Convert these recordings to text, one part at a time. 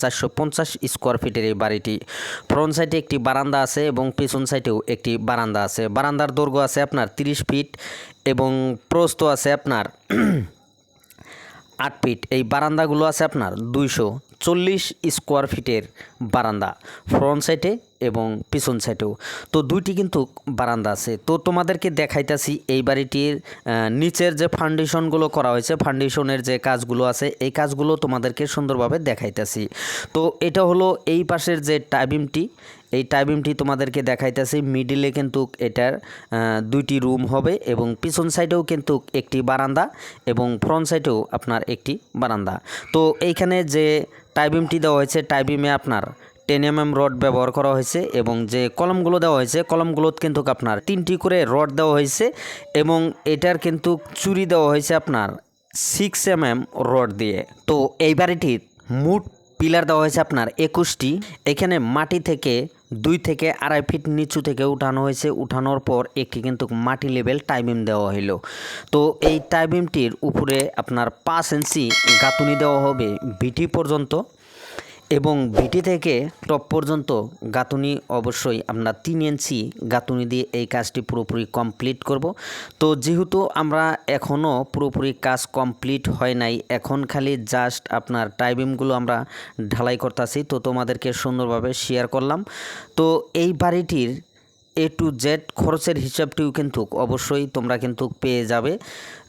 চারশো পঞ্চাশ স্কোয়ার ফিটের এই বাড়িটি। ফ্রন্ট সাইডে একটি বারান্দা আছে এবং পিছন সাইডেও একটি বারান্দা আছে। বারান্দার দৈর্ঘ্য আছে আপনার তিরিশ ফিট এবং প্রস্ত আছে আপনার আট ফিট। এই বারান্দাগুলো আছে আপনার দুইশো চল্লিশ স্কোয়ার ফিটের বারান্দা ফ্রন্ট সাইডে এবং পিছন সাইডেও তো দুইটি কিন্তু বারান্দা আছে। তো তোমাদেরকে দেখাইতেছি এই বাড়িটির নিচের যে ফাউন্ডেশনগুলো করা হয়েছে ফাউন্ডেশনের যে কাজগুলো আছে, এই কাজগুলো তোমাদেরকে সুন্দরভাবে দেখাইতেছি। তো এটা হলো এই পাশের যে টাইবিমটি এই টাইবিমটি তোমাদেরকে দেখাইতেছি। মিডিলে কিন্তু এটার দুইটি রুম হবে এবং পিছন সাইডেও কিন্তু একটি বারান্দা এবং ফ্রন্ট সাইডেও আপনার একটি বারান্দা। তো এইখানে যে টাইবিমটি দেওয়া হয়েছে টাইবিমে আপনার টেন এম এম রড ব্যবহার করা হয়েছে এবং যে কলমগুলো দেওয়া হয়েছে কলমগুলো কিন্তু আপনার তিনটি করে রড দেওয়া হয়েছে এবং এটার কিন্তু চুরি দেওয়া হয়েছে আপনার সিক্স এম এম রড দিয়ে। তো এই বাড়িটির মুট পিলার দেওয়া হয়েছে আপনার একুশটি। এখানে মাটি থেকে দুই থেকে আড়াই ফিট নিচু থেকে উঠানো হয়েছে। উঠানোর পর একটি কিন্তু মাটি লেভেল টাইমিং দেওয়া হলো তো এই টাইমিংটির উপরে আপনার পাঁচ ইঞ্চি গাঁথুনি দেওয়া হবে ভিটি পর্যন্ত। এবং ভিটি থেকে টপ পর্যন্ত গাঁথুনি অবশ্যই আমরা তিন ইঞ্চি গাঁথুনি দিয়ে এই কাজটি পুরোপুরি কমপ্লিট করব। তো যেহেতু আমরা এখনও পুরোপুরি কাজ কমপ্লিট হয় নাই, এখন খালি জাস্ট আপনার টাইবিমগুলো আমরা ঢালাই করতেছি, তো তোমাদেরকে সুন্দরভাবে শেয়ার করলাম। তো এই বাড়িটির এ টু জেড খরচের হিসাবটিও কিন্তু অবশ্যই তোমরা কিন্তু পেয়ে যাবে।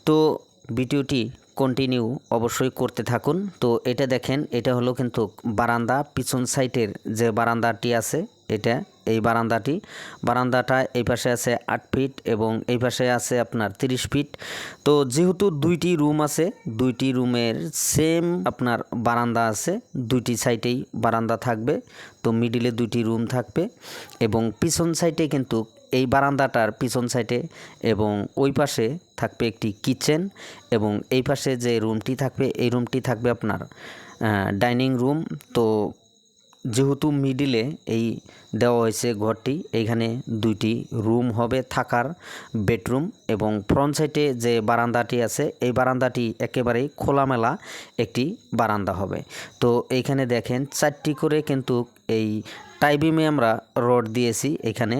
তো ভিডিওটি কন্টিনিউ অবশ্যই করতে থাকুন। তো এটা দেখেন, এটা হলো কিন্তু বারান্দা, পিছন সাইটের যে বারান্দাটি আছে, এটা, এই বারান্দাটি। বারান্দাটা এই পাশে আছে আট ফিট এবং এই পাশে আছে আপনার তিরিশ ফিট। তো যেহেতু দুইটি রুম আছে, দুইটি রুমের সেম আপনার বারান্দা আছে, দুইটি সাইডেই বারান্দা থাকবে। তো মিডিলে দুইটি রুম থাকবে এবং পিছন সাইডে কিন্তু এই বারান্দাটার পিছন সাইডে এবং ওই পাশে থাকবে একটি কিচেন এবং এই পাশে যে রুমটি থাকবে, এই রুমটি থাকবে আপনার ডাইনিং রুম। তো যেহেতু মিডিলে এই দেওয়া হয়েছে ঘরটি, এইখানে দুইটি রুম হবে থাকার বেডরুম এবং ফ্রন্ট সাইডে যে বারান্দাটি আছে, এই বারান্দাটি একেবারেই খোলামেলা একটি বারান্দা হবে। তো এইখানে দেখেন চারটি করে কিন্তু এই টাইবিমে আমরা রড দিয়েছি, এখানে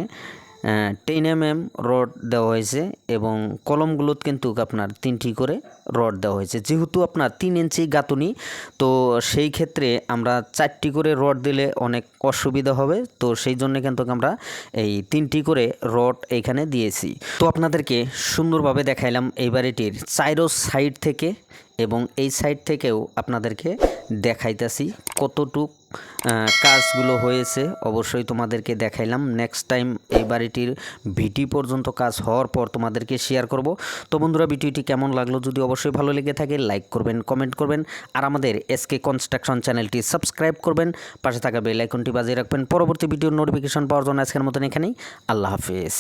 টেন এম এম রড দেওয়া হয়েছে এবং কলমগুলোত কিন্তু আপনার তিনটি করে রড দেওয়া হয়েছে। যেহেতু আপনার তিন ইঞ্চি গাঁথুনি, তো সেই ক্ষেত্রে আমরা চারটি করে রড দিলে অনেক অসুবিধা হবে। তো সেই জন্য কিন্তু আমরা এই তিনটি করে রড এইখানে দিয়েছি। তো আপনাদেরকে সুন্দরভাবে দেখাইলাম এই বাড়িটির চাইরো সাইড থেকে এবং এই সাইড থেকেও আপনাদেরকে দেখাইতেছি কতটুক কাজগুলো হয়েছে। অবশ্যই তোমাদেরকে দেখাইলাম। নেক্সট টাইম এই বাড়িটির ভিটি পর্যন্ত কাজ হওয়ার পর তোমাদেরকে শেয়ার করব। তো বন্ধুরা, ভিডিওটি কেমন লাগল যদি অবশ্যই ভালো লেগে থাকে লাইক করবেন কমেন্ট করবেন, আর আমাদের এসকে কনস্ট্রাকশন চ্যানেলটি সাবস্ক্রাইব করবেন। পাশে থাকা বেল আইকনটি বাজিয়ে রাখবেন। পরবর্তী ভিডিওর নোটিফিকেশন পাওয়ার জন্য আজকের মতন এখানেই। আল্লাহ হাফিজ।